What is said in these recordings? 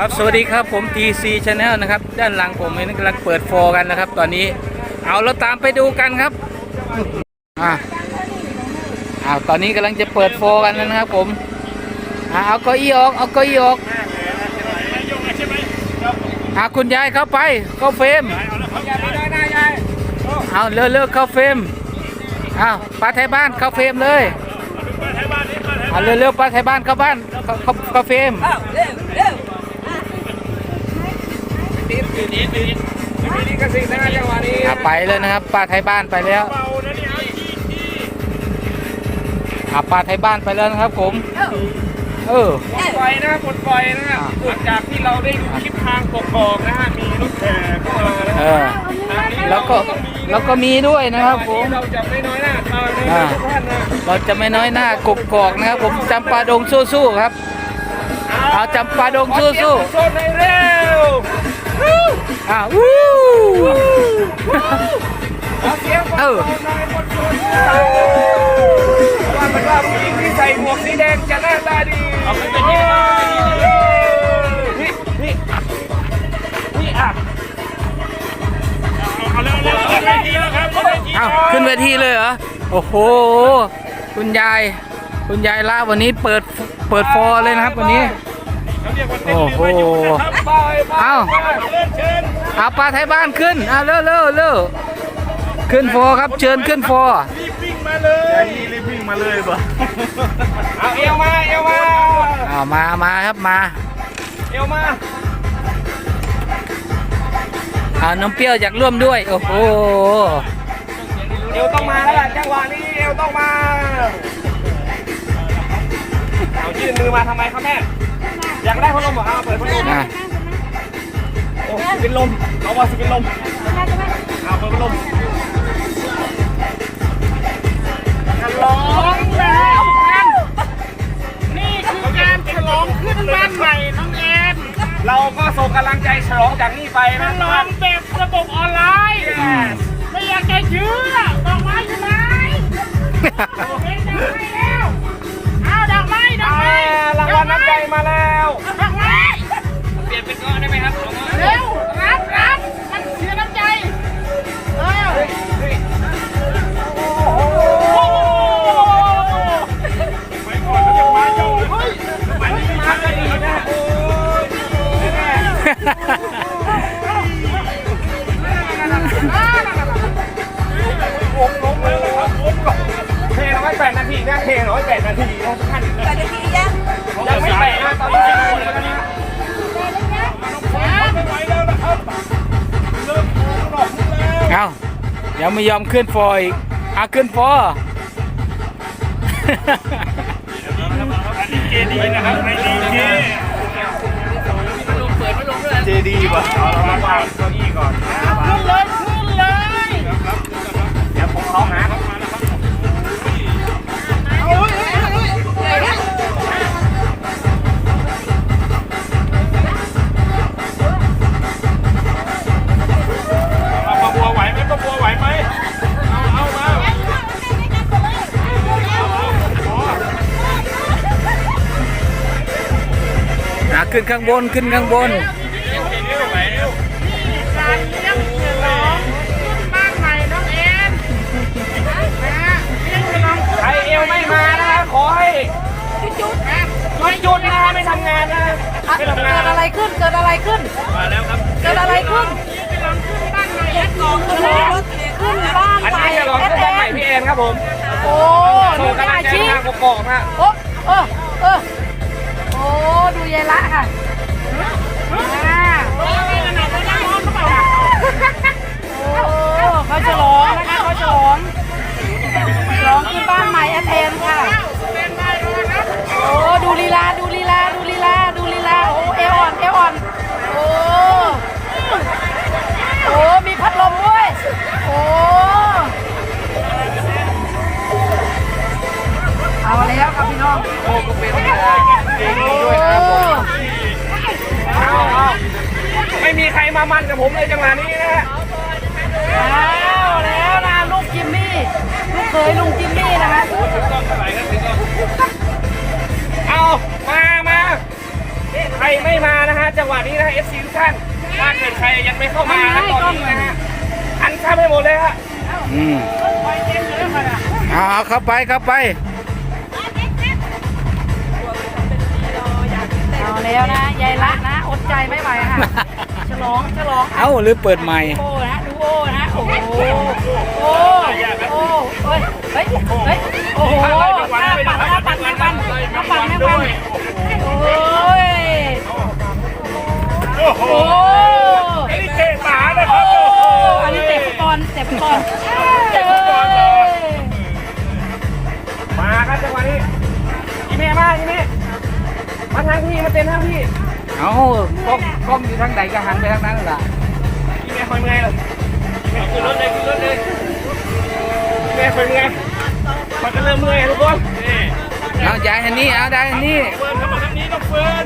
ครับสวัสดีครับผม TC Channel นะครับ ด้านหลังผมเองกำลังเปิดโฟกันนะครับ ตอนนี้เอาเราตามไปดูกันครับอ่าอ้าวตอนนี้กำลังจะเปิดโฟกันนะครับ ผมอ่าเอาเก้าอี้ออกเอาเก้าอี้ออกอ่าคุณยายเข้าไปเข้าเฟรมเอาเร็วเร็วๆเข้าเฟรมอ้าวป้าไทยบ้านเข้าเฟรมเลยเอาเร็วเร็วๆป้าไทยบ้านเข้าบ้านเข้าเข้าเข้าเฟรม อะไปเลยนะครับป้าไทยบ้านไปแล้วอะป้าไทยบ้านไปแล้วนะครับ ผม เออปลดไฟนะปลดไฟนะฮะหลังจากที่เราได้ดูคลิปทางกอกๆนะฮะมีรถแห่เข้ามานะเอฮะอทางนี้แล้วก็แล้วก็มีด้วยนะครับผมเราจะไม่น้อยหน้าทางนะอ่าทุกท่านนะเราจะไม่น้อยหน้ากกกอกนะครับ ผมจำปาดงสู้ๆครับ เอาจำปาดงขอสู้เสียงโซนในเร็วๆ อ่าวู้ขอเสียงเออโซนในบนโซนว่าเป็นว่าผู้หญิงที่ใส่หมวกสีแดงจะหน้าตาดีเอาขึ้นไปที่นี่นี่นี่อะเอาเร็วเร็วขึ้นเวทีแล้วครับขึ้นเวทีเอาขึ้นเวทีเลยเหรอโอ้โห คุณยาย คุณยายละวันนี้เปิดเปิดฟอร์เลยนะครับวันนี้ โอ้โหเอ้าเอาปลาไทยบ้านขึ้นเอาเร็วเร็วเร็วขึ้นฟอร์ครับเชิญขึ้นฟอร์รีบวิ่งมาเลยรีบวิ่งมาเลยบ่เอาเอวมาเอวมาเอามามาครับมาเอวมาเอาน้องเปรี้ยวอยากร่วมด้วยโอ้โหเอวต้องมาแล้วล่ะจังหวะนี้เอวต้องมาเอายื่นมือมาทำไมครับแม่ อยากได้พัดลมเหรอเอาเปิดพัดลมอะโอ้สิเป็นลมเราว่าสิเป็นลมเอาเปิดพัดลมฉลองแล้วกันนี่คือการฉลองขึ้นบ้านใหม่น้องแอนเราก็ส่งกำลังใจฉลองจากนี่ไปนะฉลองแบบระบบออนไลน์ ไม่อยากจะเชื่อดอกไม้อยู่ไหนเห็นดอกไม้ ร้อยแปดนาทีนะทุกท่านไปนาทียังยังไม่แปดนะตอนนี้ยังไม่หมดเลยนะไม่ไหวแล้วนะครับเริ่มหลอกแล้วเอายังไม่ยอมขึ้นฟอร์อีกเอาขึ้นฟอเจดีนะครับในดีเจเจดีป่ะเอาเรามาวางเก้าอี้ก่อน ขึ้นข้างบนขึ้นข้างบนการเลี้ยงฉลองขึ้นบ้านใหม่น้องเอ็นนะเลี้ยงฉลองใครเอวไม่มานะขอให้จุดจุดนะจุดนะไม่ทำงานนะไม่ทำงานเกิดอะไรขึ้นเกิดอะไรขึ้น มาแล้วครับเกิดอะไรขึ้นฉลองขึ้นบ้านใหม่เอ็นกองขึ้นขึ้นบ้านอันไปนี้ฉลองขึ้นบ้านใหม่พี่เอ็นครับผมโอ้โชดูว์กำลัอางใจชีพทางกอกๆนะโอ้เออเออโอ้ ดูยายละค่ะอ่า เอาแล้วครับพี่น้องโอ้ก็เป็นเองด้วยนะครับผมเอาเอาไม่มีใครมามันกับผมเลยจังหวะนี้นะฮะเอาแล้วนะลูกจิมมี่ลูกเคยลุงจิมมี่นะคะเอามามาใครไม่มานะฮะจังหวะนี้นะเอฟซีทุกท่านถ้าเกิดใครยังไม่เข้ามานะตอนนี้นะฮะหันข้ามให้หมดเลยฮะอืมไปเต็มเลยค่ะเอาเอาเข้าไปเข้าไป แล้วนะยายละนะอดใจไม่ไหวค่ะฉลองฉลองเอ้าหรือเปิดใหม่โอ้นะดูโอ้นะโอ้โหโอ้โอ้เฮ้ยเฮ้ยเฮ้ยโอ้โหหน้าปัดหน้าปัดแม่วันหน้าปัดแม่วันโอ้ยโอ้โหโอ้ไอ้นี่เตะหมานะคโอ้รับโอ้โหอันนี้เตะฟุตบอลเตะฟุตบอลเจอมาครับจังหวะนี้อีเมย์มาอีเมย์ มาทางพี่มาเต็มทางพี่เอากล้องกล้องอยู่ทางไหนก็หันไปทางนั้นแหละอีเมย์คอยเมื่อยเลยอีเมย์ขึ้นรถเลยขึ้นรถเลยอีเมย์คอยเมื่อยมันก็เริ่มเมื่อยทุกคนนี่เอาย้ายอันนี้เอาได้อันนี้เฟิร์นเข้ามาทางนี้ต้องเฟิร์น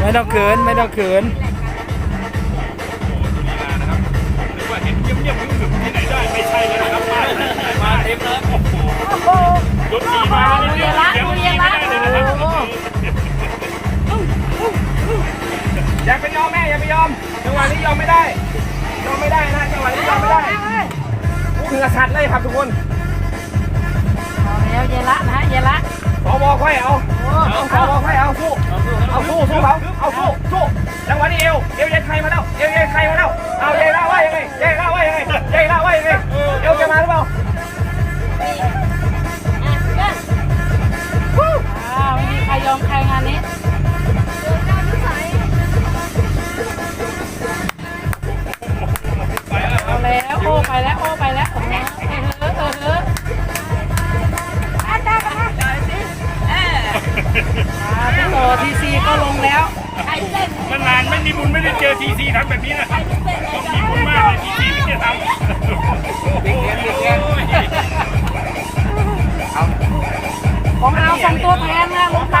ไม่ต้องเขินไม่ต้องเขินหรือว่าเห็นเงียบๆหึ่มๆที่ไหนได้ไม่ใช่เลยนะครับมามาเต็มเลยโอ้โหรถดีมาดูเยละดูเยละโอ้ อย่าไปยอมแม่อย่าไปยอมจังหวะนี้ยอมไม่ได้ ยอมไม่ได้นะจังหวะนี้ยอมไม่ได้เหงื่อสัตว์เลยครับทุกคน พี่โตทีซีก็ลงแล้วนานๆไม่มีบุญไม่ได้เจอทีซีทำแบบนี้นะครับต้องมีบุญมากเลยทีซีถึงจะทำของเราส่งตัวแทนนะลงไป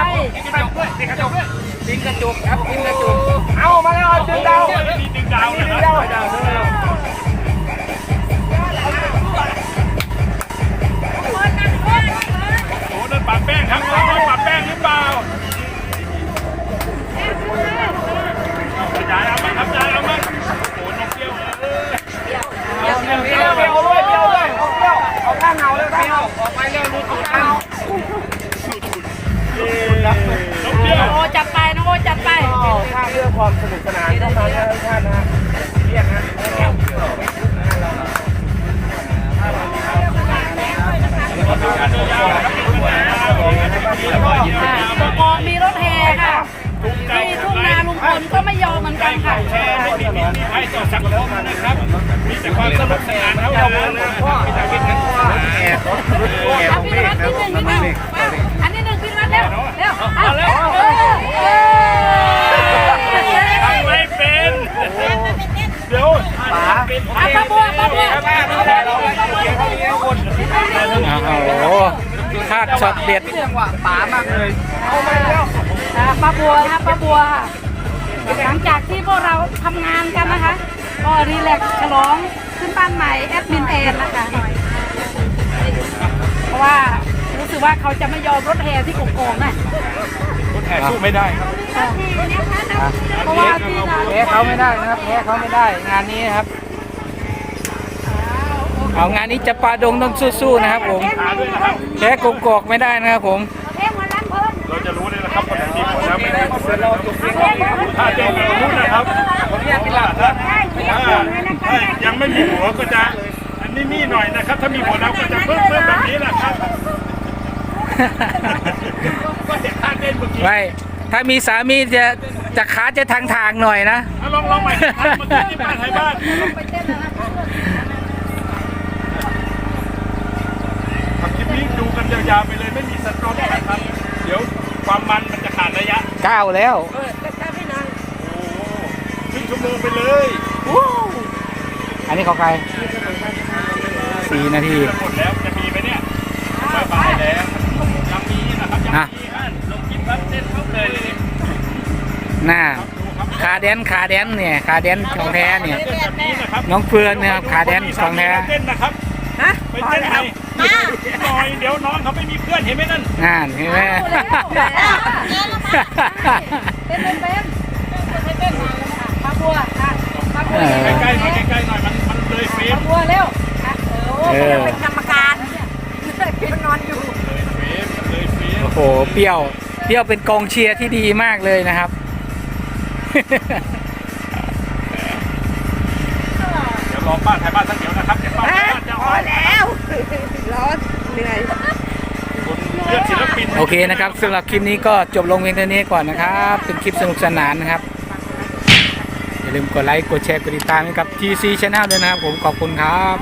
ดินกระจุกครับดินกระจุกเอามาแล้วดึงดาวมีดึงดาว เอาข้างเงาเลยข้างเงาออกไปเร็วลูกข้างเงานกเปี้ยวโอ้จัดไปน้องโอ้จัดไปข้าเพื่อความสนุกสนานต้องมาทุกท่านนะฮะเรียกนะการเดินยาวครับอยู่กันยาวอะบกมีรถแห่ค่ะที่ทุ่งนาลุงพลก็ไม่ยอมเหมือนกันค่ะ แชร์ให้มีมีมีให้ต่อสังคมนะครับ มีแต่ความสนุกสนานเท่านั้นนะมีแต่เป็นกันว่าเอาพี่นวัดที่หนึ่งพี่หนึ่งอันนี้หนึ่งพี่นวัดเร็วเร็วเอาเร็วทำไม่เป็นเดี๋ยวป๋าป้าบัวป้าบัวป้าดูแลเราเลยเกี่ยวกับเงี้ยคนโอ้โหคาดช็อตเด็ดป๋ามากเลยเอาไปแล้วป้าบัวนะป้าบัวค่ะ หลังจากที่พวกเราทำงานกันนะคะ ก็รีแลกซ์ฉลองขึ้นบ้านใหม่แอดมินแอนนะคะ เพราะว่ารู้สึกว่าเขาจะไม่ยอมรถแห่ที่กกอกนะรถแห่สู้ไม่ได้ครับเพราะว่าที่นาแพ้เขาไม่ได้นะครับแพ้เขาไม่ได้งานนี้นะครับ เอางานนี้จะปาดงต้องสู้ๆนะครับผมหาด้วยนะครับแพ้กงกอกไม่ได้นะครับผม เราจะรู้เลยนะครับคนไหนมี ผลแล้วไม่ได้ผลเราจบถ้าเจอกันรู้นะครับผมเนี่ยเป็นหลักนะถ้ายังไม่มีหัวก็จะอันนี้นี่หน่อยนะครับ ถ้ามีหัวแล้วก็จะเพิ่มเพิ่มแบบนี้แหละครับก็เห็นท่าเต้นเมื่อกี้ไม่ถ้ามีสามีจะจะขาจะทางทางๆหน่อยนะอะลองลองใหม่ครับเมื่อกี้ที่บ้านไทยบ้านทำคลิปนี้ดูกันยาวๆไปเลยไม่มีสตรอปนะครับ เดี๋ยวความมันมันจะขาดระยะ ก้าวแล้วโอ้ครึ่งชั่วโมงไปเลยอันนี้ของใครสี่นาทีจะหมดแล้วจะมีไหมเนี่ยบายบายแล้วยังมีนะครับยังมีฮะลงคลิปครับเต้นเขาเลยเลยหน้าขาแดนขาแดนเนี่ยขาแดนของแท้เนี่ยเต้นแบบนี้นะครับน้องเฟือนนะครับขาแดนของแท้เต้นนะครับฮะไปเต้นไหน หน่อยเดี๋ยวน้องเขาไม่มีเพื่อนเห็นไหมนั่นอ่านเห็นไหมเป็นเป็นเป็นเป็นปลาบัวอะปลาบัวใกล้ๆหน่อยใกล้ๆหน่อยมันมันเลยเฟรปมาบัวเร็วโอ้เออเป็นกรรมการมันนอนอยู่เลยเฟรมเลยเฟรมโอ้โหเปรี้ยวเปรี้ยวเป็นกองเชียร์ที่ดีมากเลยนะครับเดี๋ยวรอป้าถ่ายบ้านสักเดี๋ยวนะครับ แล้วร้อนเหนื่อยคนเลือกศิลปินโอเคนะครับสำหรับคลิปนี้ก็จบลงเพียงเท่านี้ก่อนนะครับ เป็นคลิปสนุกสนานนะครับ อย่าลืมกดไลค์ กดแชร์ กดติดตามให้กับ GC Channel ด้วยนะครับผมขอบคุณครับ